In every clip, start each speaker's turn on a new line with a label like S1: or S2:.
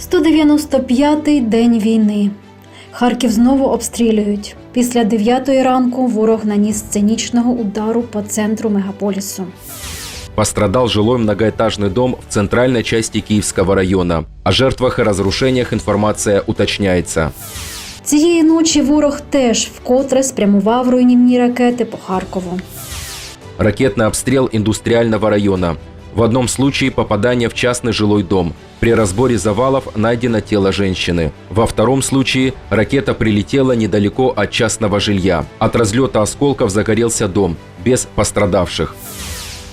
S1: 195-й день війни. Харків знову обстрілюють. Після 9-ї ранку ворог наніс сценічного удару по центру мегаполісу.
S2: Пострадал жилой многоэтажный дом в центральной части Киевского района. О жертвах и разрушениях информация уточняется.
S1: Цієї ночі ворог теж вкотре спрямував руйнівні ракети по Харкову.
S2: Ракетный обстрел индустриального района. В одном случае попадание в частный жилой дом. При разборе завалов найдено тело женщины. Во втором случае ракета прилетела недалеко от частного жилья. От разлета осколков загорелся дом, без пострадавших.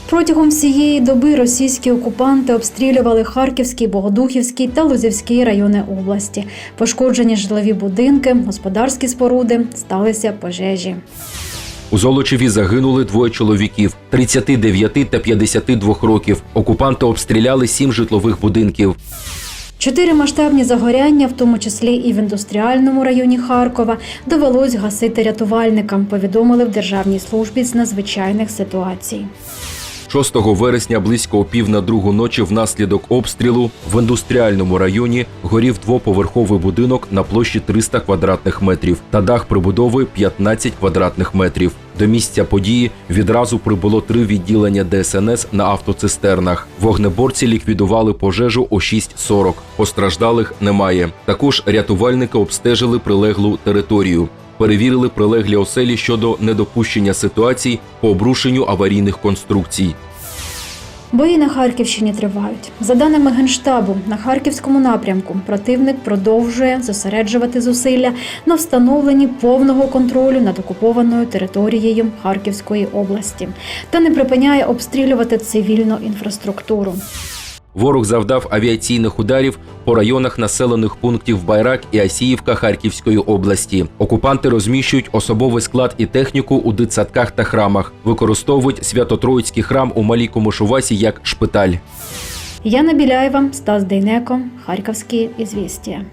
S1: Протягом всієї доби російські окупанти обстрілювали Харківський, Богодухівський та Лузівський райони області. Пошкоджені житлові будинки, господарські споруди, сталися пожежі.
S2: У Золочеві загинули двоє чоловіків 39 та 52 років. Окупанти обстріляли сім житлових будинків.
S1: Чотири масштабні загоряння, в тому числі і в індустріальному районі Харкова, довелось гасити рятувальникам. Повідомили в Державній службі з надзвичайних ситуацій.
S2: 6 вересня близько о пів на другу ночі внаслідок обстрілу в індустріальному районі горів двоповерховий будинок на площі 300 квадратних метрів та дах прибудови 15 квадратних метрів. До місця події відразу прибуло три відділення ДСНС на автоцистернах. Вогнеборці ліквідували пожежу о 6.40. Постраждалих немає. Також рятувальники обстежили прилеглу територію. Перевірили прилеглі оселі щодо недопущення ситуацій по обрушенню аварійних конструкцій.
S1: Бої на Харківщині тривають. За даними Генштабу, на харківському напрямку противник продовжує зосереджувати зусилля на встановленні повного контролю над окупованою територією Харківської області та не припиняє обстрілювати цивільну інфраструктуру.
S2: Ворог завдав авіаційних ударів по районах населених пунктів Байрак і Асіївка Харківської області. Окупанти розміщують особовий склад і техніку у дитсадках та храмах. Використовують Свято-Троїцький храм у Малій Комишувасі як шпиталь.
S1: Яна Біляєва, Стас Дейнеко, Харківські ізвістія.